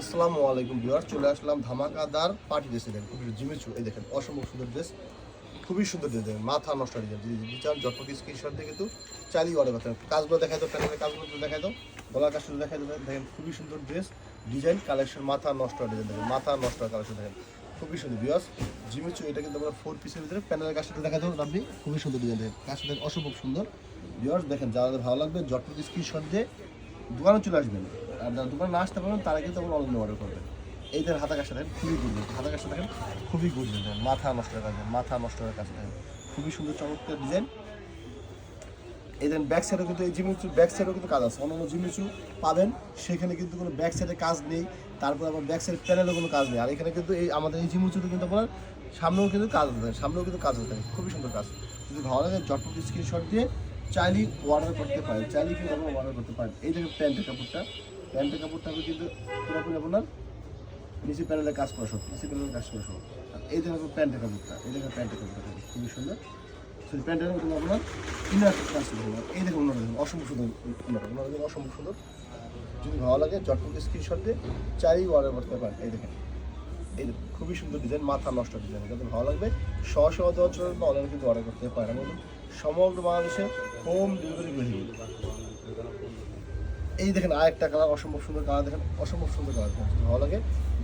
আসসালামু আলাইকুম ভিউয়ার চলে আসলাম ধামাকাদার পার্টি ড্রেসে দেখেন, খুবই জিমেচু এই দেখেন, অসম্ভব সুন্দর ড্রেস, খুবই সুন্দর ড্রেস দেখেন, মাথা নষ্ট ডিজাইন যদি বিচার জটপটি স্ক্রিনশট দিয়ে কিন্তু চালিয়ে অর্ডার করতে কাজগুলো দেখাই দাও, প্যানেলের কাজগুলো দেখাই দাও, গলার কাজগুলো দেখাই দাও। দেখেন, খুবই সুন্দর ড্রেস, ডিজাইন কালেকশন মাথা নষ্ট ডিজাইন দেখেন, মাথা নষ্ট কালেকশন দেখেন, খুবই সুন্দর ভিউয়ার্স। জিমেচু এটা কিন্তু আমরা ফোর পিসের ভিতরে প্যানেলের কাজটা দেখা দাও, আপনি। খুবই সুন্দর ডিজাইন দেখেন, কাজটা দেখেন অসম্ভব সুন্দর। ভিউয়ার্স, দেখেন, যাদের ভালো লাগবে জটপটি স্ক্রিনশট দিয়ে দোকানে চলে আসবেন। দোকানে না আসতে পারবেন, তারা কিন্তু তখন অনলাইনে অর্ডার করবেন এই ধরেন হাতা কাজটা দেখেন খুবই গুড হাতা কাজটা দেখেন, খুবই গুড দেখেন, মাথা নষ্ট হয়ে কাজ মাথা নষ্ট হয়ে কাজ দেখেন, খুবই সুন্দর, চমৎকার ডিজাইন এই দেন ব্যাক সাইডেও কিন্তু এই জিমিচু ব্যাক সাইডেও কিন্তু কাজ আছে। অন্যান্য জিমিচু পাবেন, সেখানে কিন্তু কোনো ব্যাক সাইডে কাজ নেই। তারপর আবার ব্যাক সাইড প্যানেলও কোনো কাজ নেই। আর এখানে কিন্তু এই আমাদের এই জিমিচুতে কিন্তু আপনার সামনেও কিন্তু কাজ আছে। সামনেও কিন্তু কাজ আছে। খুবই সুন্দর কাজ। যদি ভালো লাগে জটপট স্ক্রিনশট দিয়ে চাইলি অর্ডার করতে পারেন। চাইলি কিন্তু আপনার অর্ডার করতে পারেন। এই দেখেন প্যান্টের কাপড়টা। প্যান্টের কাপড়টা আমি কিন্তু পুরোপুরি আপনার? নিচে প্যানেলে কাজ করা সব নিচে প্যানেলে কাজ করা সব। আর এই আপনার প্যান্টের কাপড়টা এই দেখেন প্যান্টের কাপড়টা দেখেন, খুবই সুন্দর। সেই প্যান্টের মধ্যে আপনার ইনার কাজ করতে হবে। এই দেখুন ওনারা দেখুন অসম্ভব সুন্দর ওনারা ওনারা দেখুন অসম্ভব সুন্দর। যদি ভালো লাগে জটপট স্ক্রিনশট দিয়ে চাই অর্ডার করতে পারেন। এই দেখেন এই খুবই সুন্দর ডিজাইন মাথা নষ্ট ডিজাইন যাদের ভালো লাগবে সহসে অঞ্চল বা অনলাইনে কিন্তু অর্ডার করতে পারেন। এবং সমগ্র বাংলাদেশে হোম ডেলিভারি এই দেখেন আরেকটা কালার অসম্ভব সুন্দর কালার দেখেন, অসম্ভব সুন্দর কালার দেখেন ভালো লাগে।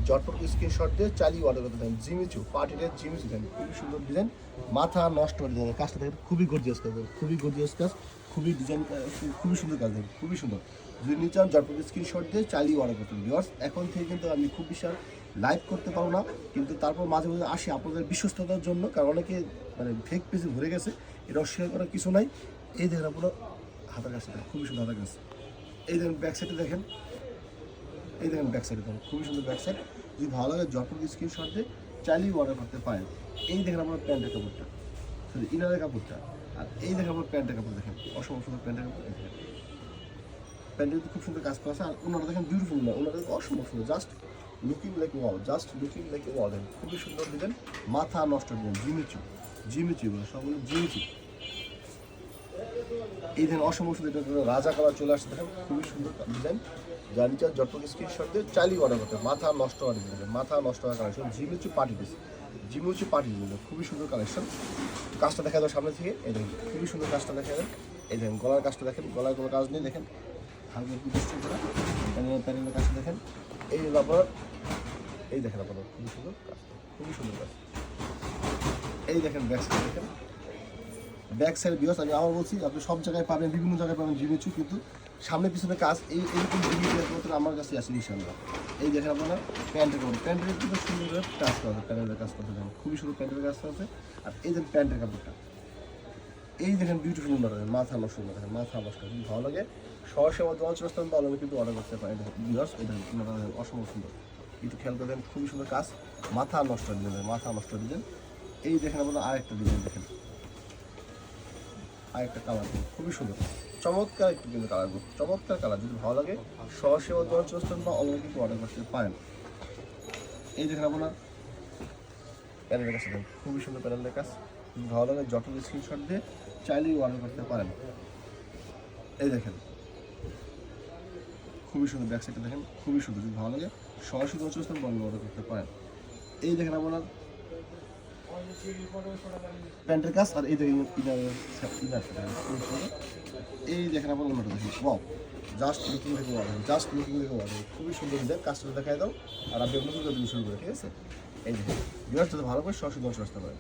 জটপট স্ক্রিনশট দিয়ে চালিয়ে অর্ডার করতে থাকেন জিমিচু পার্টিতে জিমিচু দেখেন, খুবই সুন্দর ডিজাইন মাথা নষ্ট ডিজাইন কাজটা দেখেন, খুবই গর্জিয়াস কাজ খুবই গর্জিয়াস কাজ, খুবই ডিজাইন খুবই সুন্দর কাজ, দেখেন, খুবই সুন্দর। যদি নিতে চান জটপট স্ক্রিনশট দিয়ে চালিয়ে অর্ডার করতে ভিউয়ার্স এখন থেকে কিন্তু আমি খুব বিশাল লাইভ করতে পারব না, কিন্তু তারপর মাঝে মাঝে আসি আপনাদের বিশ্বস্ততার জন্য, কারণ অনেকে মানে ফেক পেজে ভরে গেছে এটা অস্বীকার করার কিছু নাই। এই দেখেন আপনার, হাতের কাছে খুবই সুন্দর হাতের কাছে এই দেখেন ব্যাক সাইডে দেখেন। এই দেখেন ব্যাক সাইডে দেখেন, খুবই সুন্দর ব্যাক সাইড যদি ভালো লাগে যখন স্ক্রিনশট দিয়ে, চাইলেই অর্ডার করতে পারেন। এই দেখেন আমার প্যান্টের কাপড়টা। সরি ইনারের কাপড়টা। আর এই দেখেন আমার প্যান্টের কাপড় দেখেন। অসম সুন্দর প্যান্টের কাপড় দেখেন। প্যান্টের খুব সুন্দর কাজ করা আছে। আর ওনারা দেখেন বিউটিফুল না ওনারা দেখেন অসম্ভব সুন্দর। Just looking like wall just looking like wall দেখেন, খুবই সুন্দর ডিজাইন মাথা নষ্ট design Jimmy Choo Jimmy Choo সবগুলো জিমিচু। এই অসম্ভব সুন্দর এটা রাজা কালার চলে আসছে, দেখেন খুবই সুন্দর ডিজাইন। যা নিচে যত স্ক্রিনশট দিয়ে চালিয়ে অর্ডার করতে মাথা নষ্ট হওয়ার ডিজাইন মাথা নষ্ট হওয়ার collection Jimmy Choo party piece Jimmy Choo party design খুবই সুন্দর কালেকশন কাজটা দেখা যায় সামনে থেকে, এই দেখেন খুবই সুন্দর কাজটা দেখা যায় এই দেখেন গলার কাজটা দেখেন গলার কোনো কাজ নেই, দেখেন। হালকা একটু ডিস্টেন্স করা প্যানেল প্যানেলের কাজটা দেখেন। এই আপনার এই দেখেন আপনার, খুবই সুন্দর কাজ খুবই সুন্দর কাজ। এই দেখেন ব্যাক দেখেন। ব্যাক সাইড বিয়স আমি আবার বলছি, আপনি সব জায়গায় পাবেন, বিভিন্ন জায়গায় পাবেন জিমেচু কিন্তু সামনে পিছনে কাজ, এই এইরকম জিনিস আমার কাছে আছে ইনশাল্লাহ এই দেখেন আপনারা প্যান্টের কাপড়। প্যান্টের কিন্তু সুন্দর কাজ করা আছে প্যান্টের কাজ করতে দেখেন, খুবই সুন্দর প্যান্টের কাজ আছে। আর এই দেখেন প্যান্টের কাপড়টা। এই দেখেন বিউটিফুল দেখেন, মাথা নষ্ট দেখেন, মাথা নষ্ট যদি ভালো লাগে। সরাসরি আমার দোকান চলে পারলে আমি কিন্তু অর্ডার করতে পারি বিয়স এই দেখেন অসম্ভব সুন্দর। একটু খেয়াল করে দেখেন, খুবই সুন্দর কাজ। মাথা নষ্ট ডিজাইন মাথা নষ্ট ডিজাইন এই দেখেন আপনারা আরেকটা ডিজাইন দেখেন। আরেকটা কালার খুবই সুন্দর। চমৎকার একটু কিন্তু কালার চমৎকার কালার যদি ভালো লাগে চলে আসতে পারেন বা অনলাইনে কিন্তু অর্ডার করতে পারেন। এই দেখেন আপনার প্যানেলের কাছে খুবই সুন্দর প্যানেলের কাজ। ভালো লাগে যত স্ক্রিনশট দিয়ে চাইলেই অর্ডার করতে পারেন। এই দেখেন। খুবই সুন্দর ব্যাক সাইডটা দেখেন। খুবই সুন্দর। যদি ভালো লাগে সরাসরি আসতে পারেন অর্ডার করতে পারেন। এই দেখেন আপনার প্যান্টের কাজ আর এই যে এই দেখেন আপনার অন্যটা দেখেন ওয়াও জাস্ট লুকিং দেখে ওয়াও জাস্ট লুকিং দেখে ওয়াও খুবই সুন্দর ডিজাইন কাজটা দেখাই দাও। আর আপনি কিছু শুরু করে ঠিক আছে? এই ভালো করে সরাসরি দশ আসতে পারেন।